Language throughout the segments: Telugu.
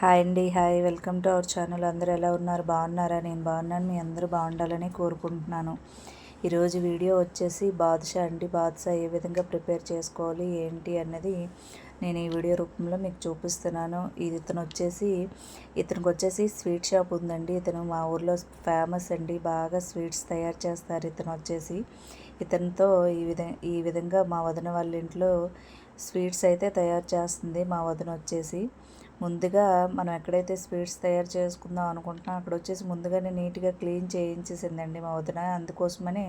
హాయ్ అండి hi. Welcome to our channel. అందరూ ఎలా ఉన్నారు? బాగున్నారా? నేను బాగున్నాను. మీ అందరూ బాగుండాలని కోరుకుంటున్నాను. ఈరోజు వీడియో వచ్చేసి బాదుషా అండి. బాదుషా ఏ విధంగా ప్రిపేర్ చేసుకోవాలి ఏంటి అన్నది నేను ఈ వీడియో రూపంలో మీకు చూపిస్తున్నాను. ఇది ఇతను వచ్చేసి ఇతనికి వచ్చేసి స్వీట్ షాప్ ఉందండి. ఇతను మా ఊర్లో ఫేమస్ అండి. బాగా స్వీట్స్ తయారు చేస్తారు ఇతను వచ్చేసి. ఇతనితో ఈ విధ ఈ విధంగా మా వదిన వాళ్ళ ఇంట్లో స్వీట్స్ అయితే తయారు చేస్తుంది మా వదిన వచ్చేసి. ముందుగా మనం ఎక్కడైతే స్వీట్స్ తయారు చేసుకుందాం అనుకుంటున్నాం అక్కడ వచ్చేసి ముందుగానే నీట్గా క్లీన్ చేయించేసిందండి మా వదిన. అందుకోసమని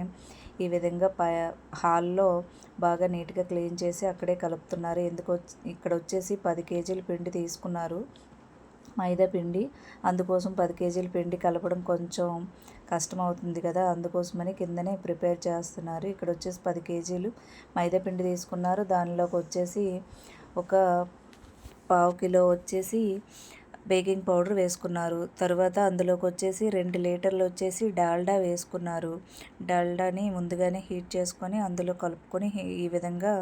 ఈ విధంగా ప హాల్లో బాగా నీట్గా క్లీన్ చేసి అక్కడే కలుపుతున్నారు. ఎందుకు ఇక్కడ వచ్చేసి పది కేజీల పిండి తీసుకున్నారు. మైదా పిండి. అందుకోసం పది కేజీల పిండి కలపడం కొంచెం కష్టం అవుతుంది కదా. అందుకోసమని కిందనే ప్రిపేర్ చేస్తున్నారు. ఇక్కడ వచ్చేసి పది కేజీలు మైదా పిండి తీసుకున్నారు. దానిలోకి వచ్చేసి ఒక పావు కిలో వచ్చేసి బేకింగ్ పౌడర్ వేసుకున్నారు. తర్వాత అందులోకి వచ్చేసి రెండు లీటర్లు వచ్చేసి డాల్డా వేసుకున్నారు. డాల్డాని ముందుగానే హీట్ చేసుకొని అందులో కలుపుకొని ఈ విధంగా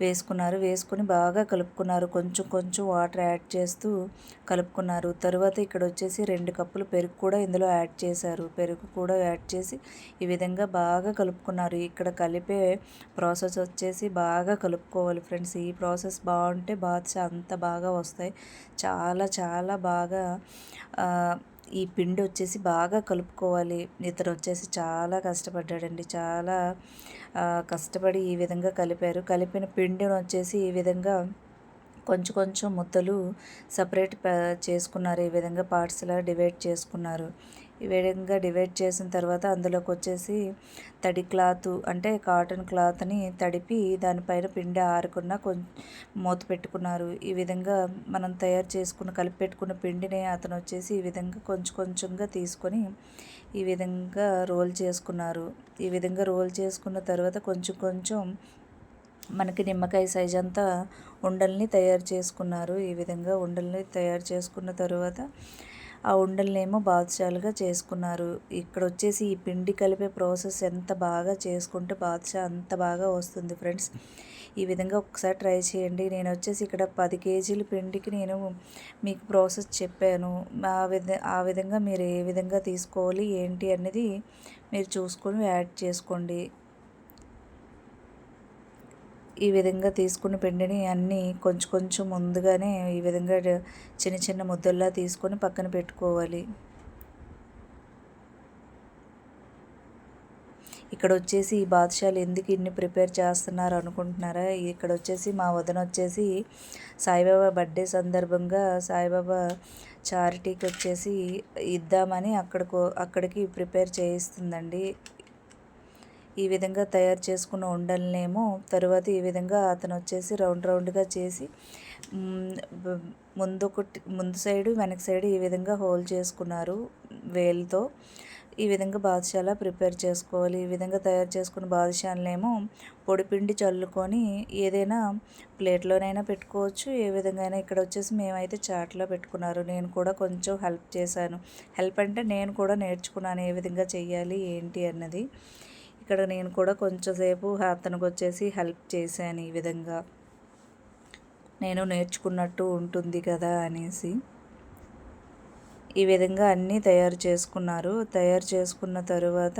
వేసుకున్నారు. వేసుకొని బాగా కలుపుకున్నారు. కొంచెం కొంచెం వాటర్ యాడ్ చేస్తూ కలుపుకున్నారు. తర్వాత ఇక్కడ వచ్చేసి రెండు కప్పులు పెరుగు కూడా ఇందులో యాడ్ చేశారు. పెరుగు కూడా యాడ్ చేసి ఈ విధంగా బాగా కలుపుకున్నారు. ఇక్కడ కలిపే ప్రాసెస్ వచ్చేసి బాగా కలుపుకోవాలి ఫ్రెండ్స్. ఈ ప్రాసెస్ బాగుంటే బాద్షా అంత బాగా వస్తాయి. చాలా చాలా బాగా ఈ పిండి వచ్చేసి బాగా కలుపుకోవాలి. ఇతను వచ్చేసి చాలా కష్టపడ్డాడండి. చాలా కష్టపడి ఈ విధంగా కలిపారు. కలిపిన పిండిని వచ్చేసి ఈ విధంగా కొంచెం కొంచెం ముద్దలు సపరేట్ చేసుకున్నారు. ఈ విధంగా పార్ట్స్లా డివైడ్ చేసుకున్నారు. ఈ విధంగా డివైడ్ చేసిన తర్వాత అందులోకి వచ్చేసి తడి క్లాత్ అంటే కాటన్ క్లాత్ని తడిపి దానిపైన పిండి ఆరకున్న కొంచెం మూత పెట్టుకున్నారు. ఈ విధంగా మనం తయారు చేసుకున్న కలిపి పెట్టుకున్న పిండిని అతను వచ్చేసి ఈ విధంగా కొంచెం కొంచెంగా తీసుకొని ఈ విధంగా రోల్ చేసుకున్నారు. ఈ విధంగా రోల్ చేసుకున్న తర్వాత కొంచెం కొంచెం మనకి నిమ్మకాయ సైజ్ అంతా ఉండల్ని తయారు చేసుకున్నారు. ఈ విధంగా ఉండల్ని తయారు చేసుకున్న తర్వాత ఆ ఉండలనేమో బాదుషాలుగా చేసుకున్నారు. ఇక్కడ వచ్చేసి ఈ పిండి కలిపే ప్రాసెస్ ఎంత బాగా చేసుకుంటే బాదుషా అంత బాగా వస్తుంది ఫ్రెండ్స్. ఈ విధంగా ఒకసారి ట్రై చేయండి. నేను వచ్చేసి ఇక్కడ పది కేజీల పిండికి నేను మీకు ప్రాసెస్ చెప్పాను. ఆ విధ ఆ విధంగా మీరు ఏ విధంగా తీసుకోవాలి ఏంటి అనేది మీరు చూసుకొని యాడ్ చేసుకోండి. ఈ విధంగా తీసుకున్న పిండిని అన్నీ కొంచెం కొంచెం ముందుగానే ఈ విధంగా చిన్న చిన్న ముద్దల్లా తీసుకొని పక్కన పెట్టుకోవాలి. ఇక్కడ వచ్చేసి ఈ బాదుషాలు ఎందుకు ఇన్ని ప్రిపేర్ చేస్తున్నారు అనుకుంటున్నారా? ఇక్కడ వచ్చేసి మా వదన వచ్చేసి సాయిబాబా బర్త్డే సందర్భంగా సాయిబాబా చారిటీకి వచ్చేసి ఇద్దామని అక్కడికి అక్కడికి ప్రిపేర్ చేయిస్తుందండి. ఈ విధంగా తయారు చేసుకున్న ఉండలనేమో తరువాత ఈ విధంగా అతను వచ్చేసి రౌండ్ రౌండ్గా చేసి ముందు ఒకటి ముందు సైడు వెనక సైడు ఈ విధంగా హోల్ చేసుకున్నారు వేలుతో. ఈ విధంగా బాదుషాలా ప్రిపేర్ చేసుకోవాలి. ఈ విధంగా తయారు చేసుకున్న బాదుషాలనేమో పొడిపిండి చల్లుకొని ఏదైనా ప్లేట్లోనైనా పెట్టుకోవచ్చు. ఏ విధంగా అయినా ఇక్కడ వచ్చేసి మేమైతే చాట్లో పెట్టుకున్నారు. నేను కూడా కొంచెం హెల్ప్ చేశాను. హెల్ప్ అంటే నేను కూడా నేర్చుకున్నాను ఏ విధంగా చెయ్యాలి ఏంటి అన్నది. ఇక్కడ నేను కూడా కొంచెంసేపు అతనికి వచ్చేసి హెల్ప్ చేశాను ఈ విధంగా. నేను నేర్చుకున్నట్టు ఉంటుంది కదా అనేసి. ఈ విధంగా అన్నీ తయారు చేసుకున్నారు. తయారు చేసుకున్న తరువాత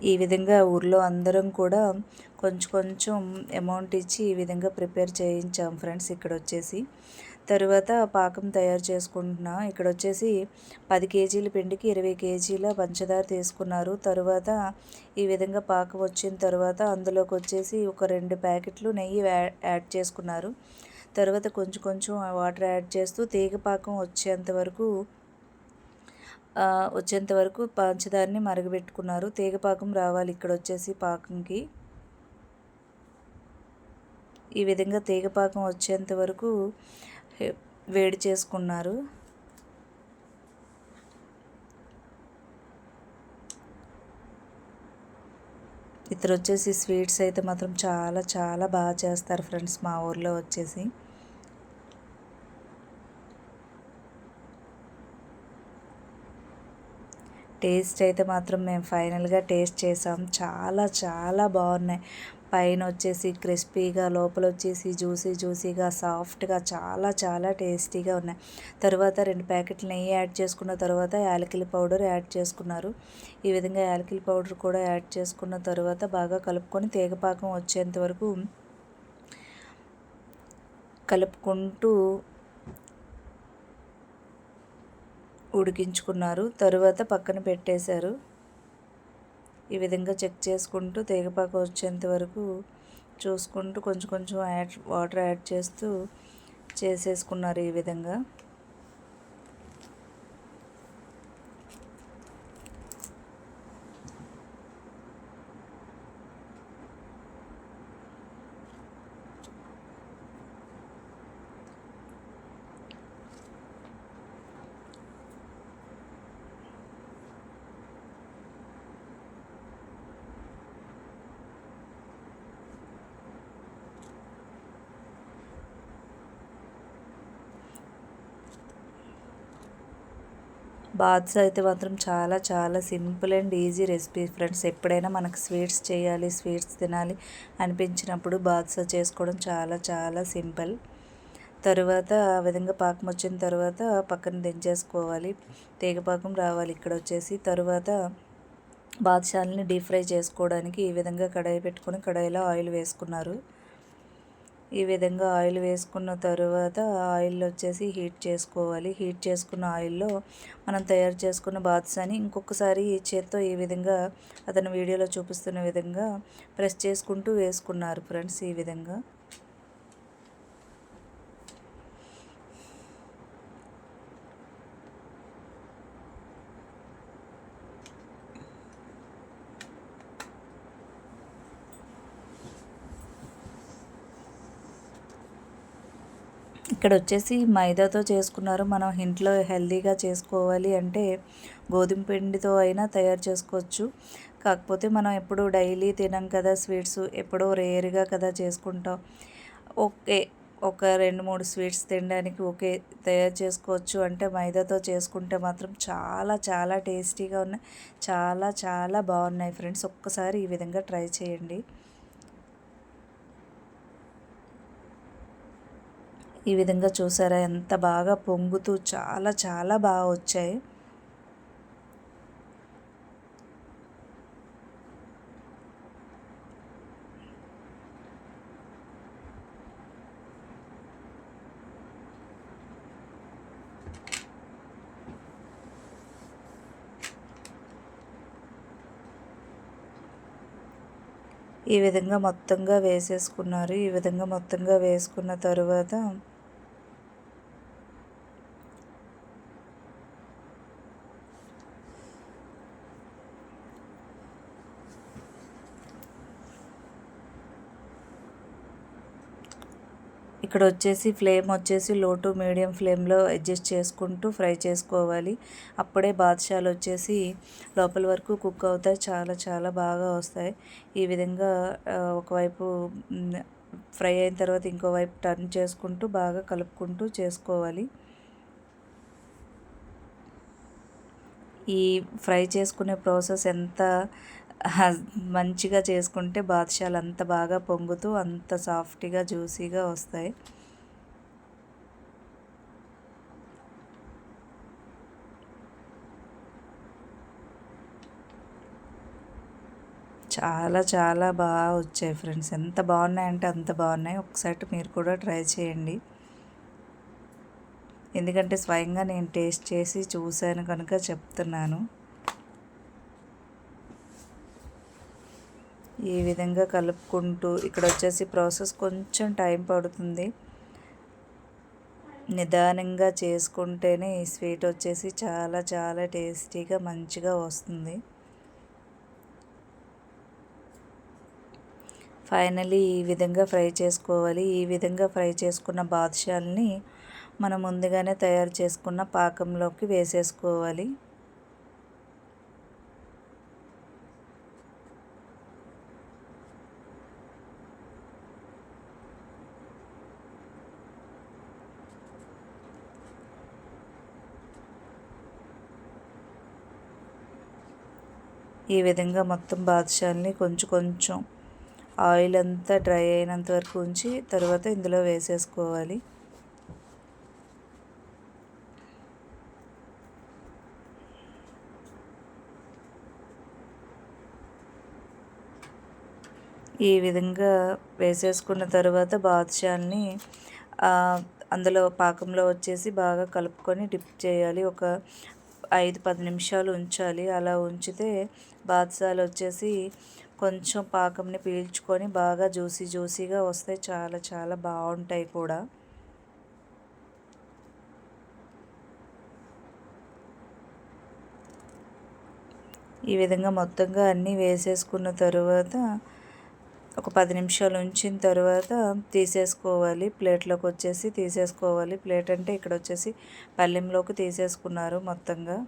ఈ విధంగా ఊర్లో అందరం కూడా కొంచెం కొంచెం అమౌంట్ ఇచ్చి ఈ విధంగా ప్రిపేర్ చేయించాం ఫ్రెండ్స్ ఇక్కడ వచ్చేసి తరువాత పాకం తయారు చేసుకుంటున్నా. ఇక్కడ వచ్చేసి పది కేజీల పిండికి ఇరవై కేజీల పంచదార తీసుకున్నారు. తరువాత ఈ విధంగా పాకం వచ్చిన తర్వాత అందులోకి వచ్చేసి ఒక రెండు ప్యాకెట్లు నెయ్యి యాడ్ చేసుకున్నారు. తర్వాత కొంచెం కొంచెం వాటర్ యాడ్ చేస్తూ తీగ పాకం వచ్చేంత వరకు వచ్చేంత వరకు పంచదారని మరగబెట్టుకున్నారు. తీగపాకం రావాలి ఇక్కడ వచ్చేసి పాకంకి. ఈ విధంగా తీగపాకం వచ్చేంత వరకు వేడి చేసుకున్నారు. ఇతరు వచ్చేసి స్వీట్స్ అయితే మాత్రం చాలా చాలా బాగా చేస్తారు ఫ్రెండ్స్ మా ఊర్లో వచ్చేసి. టేస్ట్ అయితే మాత్రం మేము ఫైనల్గా టేస్ట్ చేసాం. చాలా చాలా బాగున్నాయి. పైన వచ్చేసి క్రిస్పీగా లోపల వచ్చేసి జ్యూసీ జ్యూసీగా సాఫ్ట్గా చాలా చాలా టేస్టీగా ఉన్నాయి. తర్వాత రెండు ప్యాకెట్లు నెయ్యి యాడ్ చేసుకున్న తర్వాత యాలకిల పౌడర్ యాడ్ చేసుకున్నారు. ఈ విధంగా యాలకిల పౌడర్ కూడా యాడ్ చేసుకున్న తర్వాత బాగా కలుపుకొని తీగపాకం వచ్చేంత వరకు కలుపుకుంటూ ఉడికించుకున్నారు. తరువాత పక్కన పెట్టేశారు. ఈ విధంగా చెక్ చేసుకుంటూ తీగపాక వచ్చేంత వరకు చూసుకుంటూ కొంచెం కొంచెం యాడ్ వాటర్ యాడ్ చేస్తూ చేసేసుకున్నారు ఈ విధంగా. బాత్స్ అయితే మాత్రం చాలా చాలా simple and easy recipe friends. ఎప్పుడైనా మనకు స్వీట్స్ చేయాలి స్వీట్స్ తినాలి అనిపించినప్పుడు బాత్స్ చేసుకోవడం చాలా చాలా సింపుల్. తరువాత ఆ విధంగా పాకం వచ్చిన తర్వాత పక్కన దించేసుకోవాలి. తీగపాకం రావాలి ఇక్కడ వచ్చేసి. తరువాత బాద్షాలని డీప్ ఫ్రై చేసుకోవడానికి ఈ విధంగా కడాయి పెట్టుకొని కడాయిలో ఆయిల్ వేసుకున్నారు. ఈ విధంగా ఆయిల్ వేసుకున్న తర్వాత ఆయిల్ వచ్చేసి హీట్ చేసుకోవాలి. హీట్ చేసుకున్న ఆయిల్లో మనం తయారు చేసుకున్న బాత్సాని ఇంకొకసారి చేత్తో ఈ విధంగా అతను వీడియోలో చూపిస్తున్న విధంగా ప్రెస్ చేసుకుంటూ వేసుకున్నారు ఫ్రెండ్స్ ఈ విధంగా. ఇక్కడ వచ్చేసి మైదాతో చేసుకున్నారు. మనం ఇంట్లో హెల్తీగా చేసుకోవాలి అంటే గోధుమ పిండితో అయినా తయారు చేసుకోవచ్చు. కాకపోతే మనం ఎప్పుడు డైలీ తినం కదా స్వీట్స్ ఎప్పుడో రేర్గా కదా చేసుకుంటాం. ఓకే ఒక రెండు మూడు స్వీట్స్ తినడానికి ఓకే తయారు చేసుకోవచ్చు. అంటే మైదాతో చేసుకుంటే మాత్రం చాలా చాలా టేస్టీగా ఉన్నాయి. చాలా చాలా బాగున్నాయి ఫ్రెండ్స్. ఒక్కసారి ఈ విధంగా ట్రై చేయండి. ఈ విధంగా చూసారా? ఎంత బాగా పొంగుతూ చాలా చాలా బాగా వచ్చాయి. ఈ విధంగా మొత్తంగా వేసేసుకున్నారు. ఈ విధంగా మొత్తంగా వేసుకున్న తరువాత ఇక్కడ వచ్చేసి ఫ్లేమ్ వచ్చేసి లో టు మీడియం ఫ్లేమ్లో అడ్జస్ట్ చేసుకుంటూ ఫ్రై చేసుకోవాలి. అప్పుడే బాదుషాలు వచ్చేసి లోపల వరకు కుక్ అవుతాయి. చాలా చాలా బాగా వస్తాయి. ఈ విధంగా ఒకవైపు ఫ్రై అయిన తర్వాత ఇంకోవైపు టర్న్ చేసుకుంటూ బాగా కలుపుకుంటూ చేసుకోవాలి. ఈ ఫ్రై చేసుకునే ప్రాసెస్ ఎంత మంచిగా చేసుకుంటే బాదుషాలు అంత బాగా పొంగుతూ అంత సాఫ్ట్గా జ్యూసీగా వస్తాయి. చాలా చాలా బాగా వచ్చాయి ఫ్రెండ్స్. ఎంత బాగున్నాయంటే అంత బాగున్నాయి. ఒకసారి మీరు కూడా ట్రై చేయండి. ఎందుకంటే స్వయంగా నేను టేస్ట్ చేసి చూశాను కనుక చెప్తున్నాను. ఈ విధంగా కలుపుకుంటూ ఇక్కడ వచ్చేసి ప్రాసెస్ కొంచెం టైం పడుతుంది. నిదానంగా చేసుకుంటేనే ఈ స్వీట్ వచ్చేసి చాలా చాలా టేస్టీగా మంచిగా వస్తుంది. ఫైనలీ ఈ విధంగా ఫ్రై చేసుకోవాలి. ఈ విధంగా ఫ్రై చేసుకున్న బాదుషాల్ని మనం ముందుగానే తయారు చేసుకున్న పాకంలోకి వేసేసుకోవాలి. ఈ విధంగా మొత్తం బాదుషాల్ని కొంచెం కొంచెం ఆయిల్ అంతా డ్రై అయినంత వరకు ఉంచి తర్వాత ఇందులో వేసేసుకోవాలి. ఈ విధంగా వేసేసుకున్న తర్వాత బాదుషాల్ని అందులో పాకంలో వచ్చేసి బాగా కలుపుకొని డిప్ చేయాలి. ఒక ఐదు పది నిమిషాలు ఉంచాలి. అలా ఉంచితే బాదుషాలు వచ్చేసి కొంచెం పాకంని పీల్చుకొని బాగా జ్యూసీ జ్యూసీగా వస్తే చాలా చాలా బాగుంటాయి కూడా. ఈ విధంగా మొత్తంగా అన్నీ వేసేసుకున్న తర్వాత ఒక పది నిమిషాలు ఉంచిన తర్వాత తీసేసుకోవాలి. ప్లేట్లోకి వచ్చేసి తీసేసుకోవాలి. ప్లేట్ అంటే ఇక్కడ వచ్చేసి పల్లెంలోకి తీసేసుకున్నారు మొత్తంగా.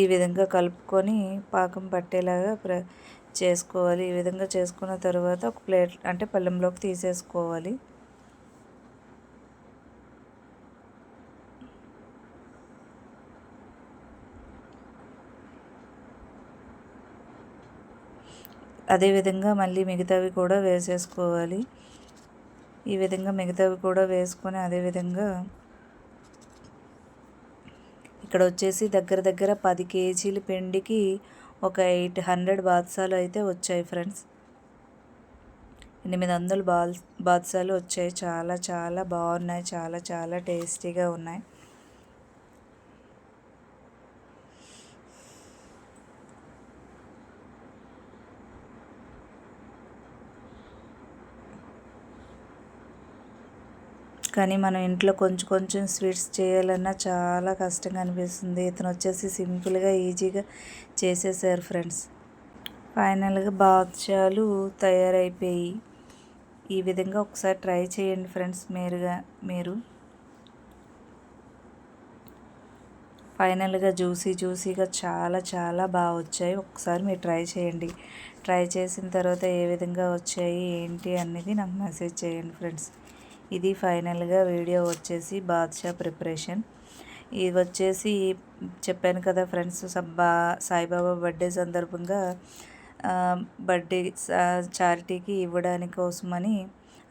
ఈ విధంగా కలుపుకొని పాకం పట్టేలాగా ప్ర చేసుకోవాలి. ఈ విధంగా చేసుకున్న తర్వాత ఒక ప్లేట్ అంటే పళ్ళెంలోకి తీసేసుకోవాలి. అదేవిధంగా మళ్ళీ మిగతావి కూడా వేసేసుకోవాలి. ఈ విధంగా మిగతావి కూడా వేసుకొని అదేవిధంగా ఇక్కడ వచ్చేసి దగ్గర దగ్గర పది కేజీల పిండికి ఒక ఎయిట్ హండ్రెడ్ బాద్సాలు అయితే వచ్చాయి ఫ్రెండ్స్. ఎనిమిది వందలు బాల్ బాద్సాలు వచ్చాయి. చాలా చాలా బాగున్నాయి. చాలా చాలా టేస్టీగా ఉన్నాయి. కానీ మనం ఇంట్లో కొంచెం కొంచెం స్వీట్స్ చేయాలన్నా చాలా కష్టంగా అనిపిస్తుంది. ఇతను వచ్చేసి సింపుల్గా ఈజీగా చేసేసారు ఫ్రెండ్స్. ఫైనల్గా బాద్షాలు తయారైపోయి ఈ విధంగా ఒకసారి ట్రై చేయండి ఫ్రెండ్స్ మీరుగా మీరు. ఫైనల్గా జ్యూసీ జ్యూసీగా చాలా చాలా బాగా వచ్చాయి. ఒకసారి మీరు ట్రై చేయండి. ట్రై చేసిన తర్వాత ఏ విధంగా వచ్చాయి ఏంటి అనేది నాకు మెసేజ్ చేయండి ఫ్రెండ్స్. ఇది ఫైనల్గా వీడియో వచ్చేసి బాద్షా ప్రిపరేషన్. ఇది వచ్చేసి చెప్పాను కదా ఫ్రెండ్స్ సబ్బా సాయిబాబా బర్త్డే సందర్భంగా బర్త్డే చారిటీకి ఇవ్వడానికి కోసమని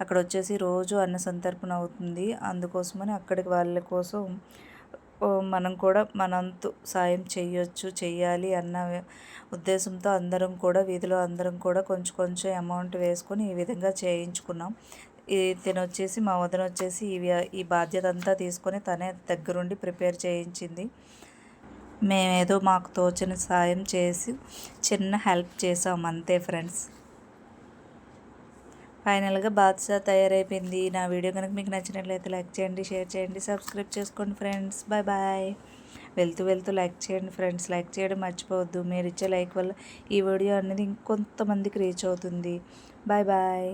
అక్కడ వచ్చేసి రోజు అన్న సంతర్పణ అవుతుంది. అందుకోసమని అక్కడికి వాళ్ళ కోసం మనం కూడా మనంతు సాయం చేయొచ్చు చేయాలి అన్న ఉద్దేశంతో అందరం కూడా వీధిలో అందరం కూడా కొంచెం కొంచెం అమౌంట్ వేసుకొని ఈ విధంగా చేయించుకున్నాం. తిన వచ్చేసి మా వదిన వచ్చేసి ఇవి ఈ బాధ్యత అంతా తీసుకొని తనే దగ్గరుండి ప్రిపేర్ చేయించింది. మేమేదో మాకు తోచిన సాయం చేసి చిన్న హెల్ప్ చేసాం అంతే ఫ్రెండ్స్. ఫైనల్గా బాద్షా తయారైపోయింది. నా వీడియో కనుక మీకు నచ్చినట్లయితే లైక్ చేయండి షేర్ చేయండి సబ్స్క్రైబ్ చేసుకోండి ఫ్రెండ్స్. Bye bye. వెళ్తూ వెళ్తూ లైక్ చేయండి ఫ్రెండ్స్. లైక్ చేయడం మర్చిపోవద్దు. మీరు ఇచ్చే లైక్ వల్ల ఈ వీడియో అనేది ఇంకొంతమందికి రీచ్ అవుతుంది. Bye bye.